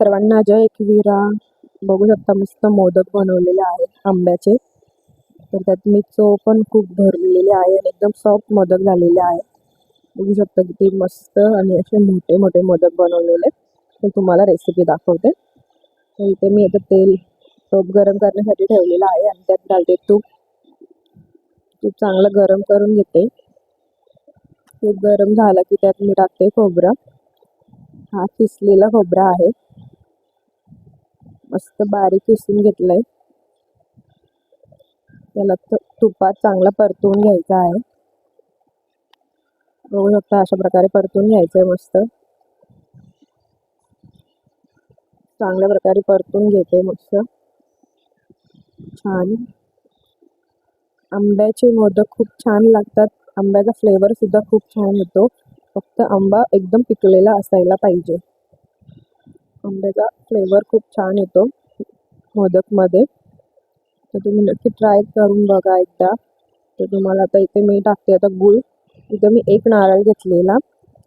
सर्वांना जय एकविरा. बघू शकता मस्त मोदक बनवलेले आहेत आंब्याचे. तर त्यात मी चव पण खूप भरलेली आहे आणि एकदम सॉफ्ट मोदक झालेले आहे बघू शकता किती मस्त आणि असे मोठे मोठे मोदक बनवलेले मी तुम्हाला रेसिपी दाखवते. तर इथे मी आता तेल टोप गरम करण्यासाठी ठेवलेलं आहे आणि त्यात घालते तूप. तूप चांगलं गरम करून घेते. तूप गरम झालं की त्यात मी टाकते खोबरं. हा किसलेला खोबरा आहे. मस्त बारीक किसून घेतलंय. त्याला तुपात चांगला परतवून घ्यायचा आहे. बघू शकता अशा प्रकारे परतून घ्यायचं आहे मस्त. चांगल्या प्रकारे परतून घेते मस्त. छान. आंब्याचे मोदक खूप छान लागतात. आंब्याचा फ्लेवर सुद्धा खूप छान येतो फक्त आंबा एकदम पिकलेला असायला पाहिजे. आंब्याचा फ्लेवर खूप छान येतो. मोदकमध्ये. तर तुम्ही नक्की ट्राय करून बघा एकदा. तर तुम्हाला आता इथे मी टाकते आता गुळ. इथे मी एक नारळ घेतलेला.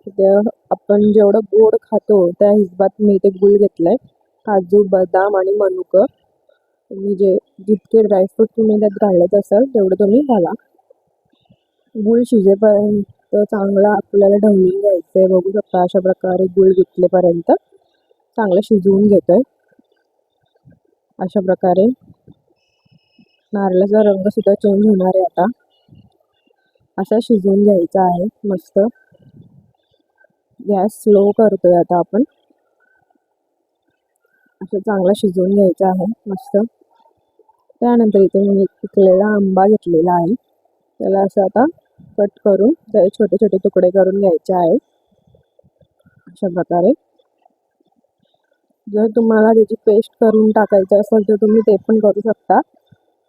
इथे आपण जेवढं गोड खातो त्या हिशोबात मी इथे गुळ घेतलाय. काजू बदाम आणि मनुकं. तुम्ही जे जितके ड्रायफ्रूट तुम्ही त्यात घालत असाल तेवढं तुम्ही घाला. गुळ शिजेपर्यंत चांगला आपल्याला ढवळून घ्यायचं आहे बघू शकता अशा प्रकारे गुळ घेतलेपर्यंत चांगलं शिजवून घेतो आहे अशा प्रकारे. नारळाचा रंगसुद्धा चेंज होणार आहे आता. असा शिजवून घ्यायचा आहे मस्त. गॅस स्लो करतो आहे आता आपण. असं चांगला शिजवून घ्यायचा आहे मस्त. त्यानंतर इथे मी पिकलेला आंबा घेतलेला आहे. त्याला असं आता कट करून त्याचे छोटे छोटे तुकडे करून घ्यायचे आहेत अशा प्रकारे. जर तुम्हाला त्याची पेस्ट करून टाकायची असेल तर तुम्ही ते पण करू शकता.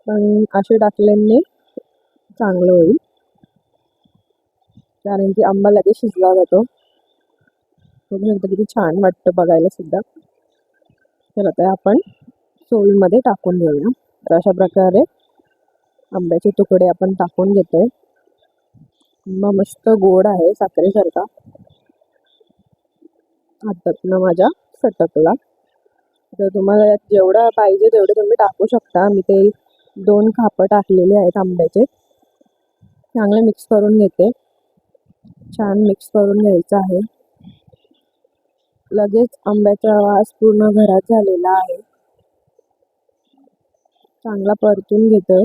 पण असे टाकल्याने चांगलं होईल. कारण की आंबा लगेच शिजला जातो. बघू शकता किती छान वाटतं बघायला सुद्धा. तर आता आपण सोयीमध्ये टाकून घेऊया तर अशा प्रकारे आंब्याचे तुकडे आपण टाकून घेतोय. आंबा मस्त गोड आहे साखरेसारखा. हातातनं माझ्या सटकला. तर तुम्हाला यात जेवढं पाहिजे तेवढं तुम्ही टाकू शकता. मी ते दोन खापं टाकलेले आहेत आंब्याचे. चांगले मिक्स करून घेते. छान मिक्स करून घ्यायचं आहे. लगेच आंब्याचा वास पूर्ण घरात झालेला आहे. चांगला परतून घेतोय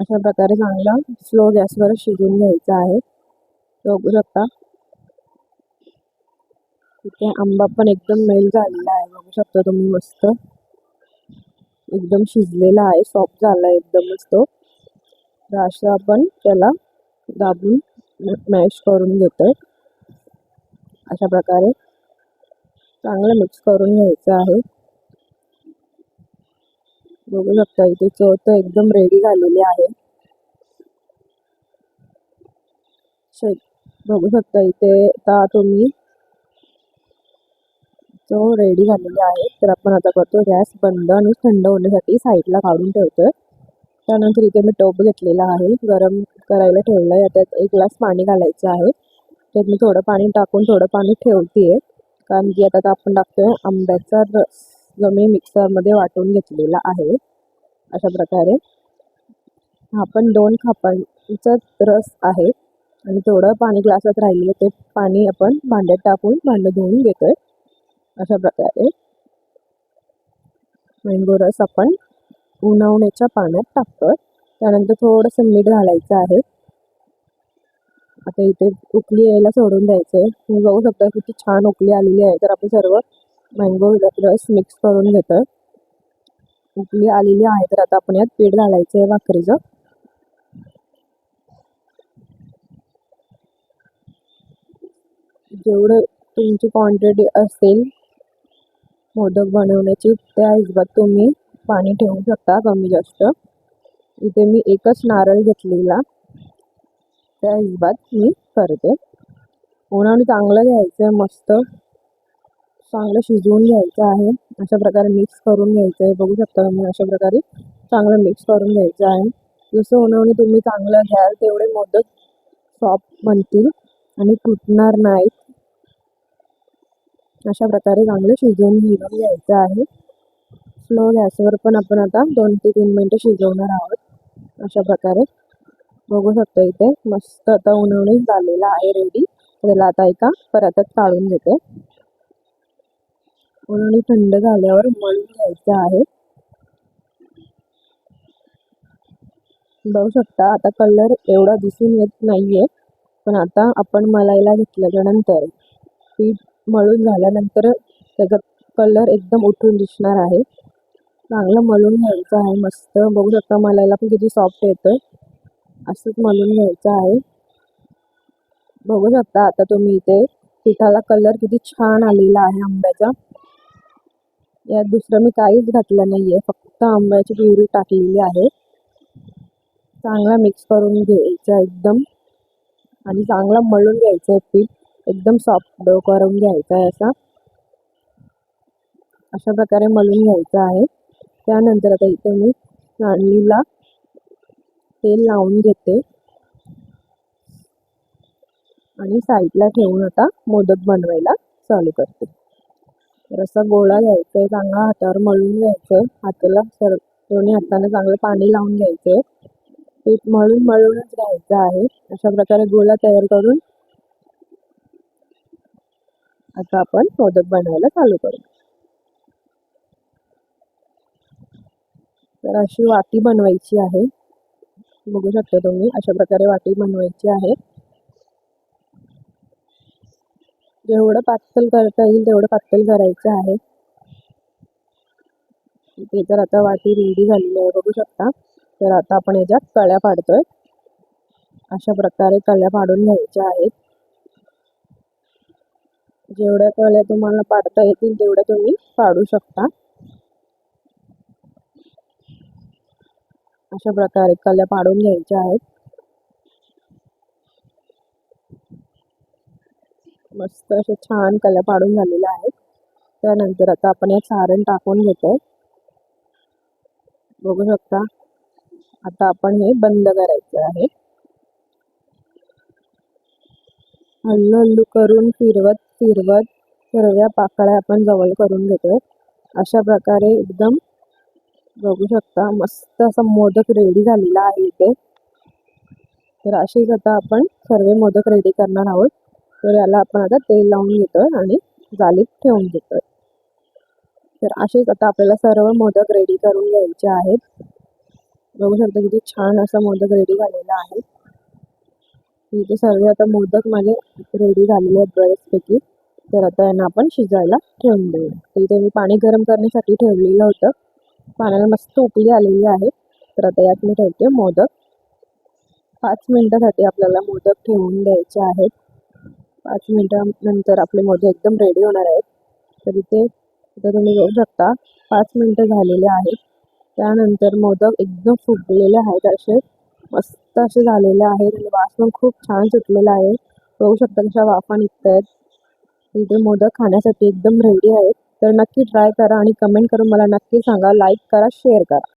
अशा प्रकारे चांगला स्लो गॅसवर शिजून घ्यायचा आहे. बघू शकता. इथे आंबा पण एकदम मेल झालेला आहे. बघू शकता तुम्ही मस्त. एकदम शिजलेला आहे. सॉफ्ट झाला आहे एकदमच तो. तर असं आपण त्याला दाबून मॅश करून घेतोय. अशा प्रकारे चांगलं मिक्स करून घ्यायचं आहे. बघू शकता इथे चव तर एकदम रेडी झालेली आहे. बघू शकता इथे आता तुम्ही रेडी झालेली आहे तर आपण आता करतो गॅस बंद आणि थंड होण्यासाठी साईडला काढून ठेवतोय. त्यानंतर इथे मी टोप घेतलेला आहे गरम करायला ठेवलं आहे त्यात एक ग्लास पाणी घालायचं आहे. त्यात मी थोडं पाणी टाकून थोडं पाणी ठेवते कारण की आता आपण टाकतोय आंब्याचा रस जो मी मिक्सरमध्ये वाटून घेतलेला आहे अशा प्रकारे. हा पण दोन खापांचा रस आहे आणि थोडं पाणी ग्लासात राहिलेलं ते पाणी आपण भांड्यात टाकून भांडं धुवून घेतोय. अशा प्रकारे. मँगो रस आपण उन्हावण्याच्या पाण्यात टाकतो त्यानंतर थोडंसं मीठ घालायचं आहे. आता इथे उकळी यायला सोडून द्यायचं आहे तुम्ही बघू शकता किती छान उकळी आलेली आहे. तर आपण सर्व मँगो रस मिक्स करून घेतोय. उकळी आलेली आहे. तर आता आपण यात पीठ घालायचं आहे भाकरीचं. जेवढं तुमची क्वांटिटी असेल मोदक बनवण्याची त्या हिशोबात तुम्ही पाणी ठेवू शकता कमी जास्त. इथे मी एकच नारळ घेतलेला. त्या हिशोबात मी करते. उन्हाने चांगलं घ्यायचं आहे मस्त. चांगलं शिजवून घ्यायचं आहे. अशा प्रकारे मिक्स करून घ्यायचं आहे बघू शकता तुम्ही अशा प्रकारे चांगलं मिक्स करून घ्यायचं आहे. जसं उन्हाने तुम्ही चांगलं घ्याल तेवढे मोदक सॉफ्ट बनतील आणि तुटणार नाहीत. अशा प्रकारे चांगलं शिजवून घेऊन घ्यायचं आहे. स्लो गॅसवर पण आपण आता दोन ते तीन मिनटं शिजवणार आहोत. अशा प्रकारे बघू शकतो इथे मस्त आता उन्हाळी झालेला आहे रेडी त्याला आता एका परतच काढून घेते. उन्हाळी थंड झाल्यावर मळून घ्यायचं आहे. बघू शकता आता कलर एवढा दिसून येत नाहीये. पण आता आपण मलायला घेतल्याच्या नंतर पीठ मळून झाल्यानंतर त्याचा कलर एकदम उठून दिसणार आहे. चांगलं मळून घ्यायचं आहे मस्त. बघू शकता मलायला पण किती सॉफ्ट येतं असंच मळून घ्यायचं आहे. बघू शकता आता तुम्ही इथे पिठाला कलर किती छान आलेला आहे आंब्याचा. यात दुसरं मी काहीच घातलं नाही आहे फक्त आंब्याची प्युरी टाकलेली आहे. चांगला मिक्स करून घ्यायचा एकदम. आणि चांगला मळून घ्यायचं आहे पीठ. एकदम सॉफ्ट डो करून घ्यायचा आहे असा. अशा प्रकारे मळून घ्यायचं आहे. त्यानंतर आता इथे मी चाळणीला तेल लावून घेते. आणि साईडला ठेवून आता मोदक बनवायला चालू करते. तर असा गोळा घ्यायचा आहे चांगला हातावर मळून घ्यायचं आहे हाताला सर दोन्ही हाताने चांगलं पाणी लावून घ्यायचं आहे पीठ मळून मळूनच घ्यायचं आहे. अशा प्रकारे गोळा तयार करून आता आपण मोदक बनवायला चालू करू. तर अशी वाटी बनवायची आहे. बघू शकता तुम्ही अशा प्रकारे वाटी बनवायची आहे. जेवढं पातळ करता येईल तेवढं पातळ करायचं आहे. ते तर आता वाटी रेडी झालेली आहे बघू शकता. तर आता आपण याच्यात कळ्या पाडतोय. अशा प्रकारे कळ्या पाडून घ्यायच्या आहेत. जेवढ्या कळ्या तुम्हाला पाडता येतील तेवढ्या तुम्ही पाडू शकता. अशा प्रकारे कल्या पाडून घ्यायच्या आहेत. मस्त असे छान कल्या पाडून झालेल्या आहेत. त्यानंतर आता आपण यात सारण टाकून घेतोय. बघू शकता आता आपण हे बंद करायचं आहे. हल्लू हल्लू करून फिरवत फिरवत सर्व पाकळ्या आपण जवळ करून घेतोय. अशा प्रकारे एकदम बघू शकता मस्त असा मोदक रेडी झालेला आहे इथे. तर असेच आता आपण सर्व मोदक रेडी करणार आहोत. तर याला आपण आता तेल लावून घेतोय आणि जालीत ठेवून घेतोय. तर असेच आता आपल्याला सर्व मोदक रेडी करून घ्यायचे आहेत. बघू शकता किती छान असा मोदक रेडी झालेला आहे. इथे सर्व आता मोदक माझे रेडी झालेले आहेत बऱ्याचपैकी. तर आता यांना आपण शिजायला ठेवून देऊ. तर इथे मी पाणी गरम करण्यासाठी ठेवलेलं होतं. पाण्याला मस्त उकळी आलेली आहे. तर आता यात मी ठेवते मोदक. पाच मिनटासाठी आपल्याला मोदक ठेवून द्यायचे आहेत. पाच मिनटानंतर आपले मोदक एकदम रेडी होणार आहेत. तर इथे इथे तुम्ही बघू शकता पाच मिनटं झालेले आहेत. त्यानंतर मोदक एकदम फुगलेले आहेत असे. मस्त असे झालेले आहेत आणि वास पण खूप छान सुटलेला आहे. बघू शकता कशा वाफा निघत आहेत इथे मोदक खाण्यासाठी एकदम रेडी आहेत. तर नक्की ट्राय करा आणि कमेंट करून मला नक्की सांगा. लाईक करा शेअर करा.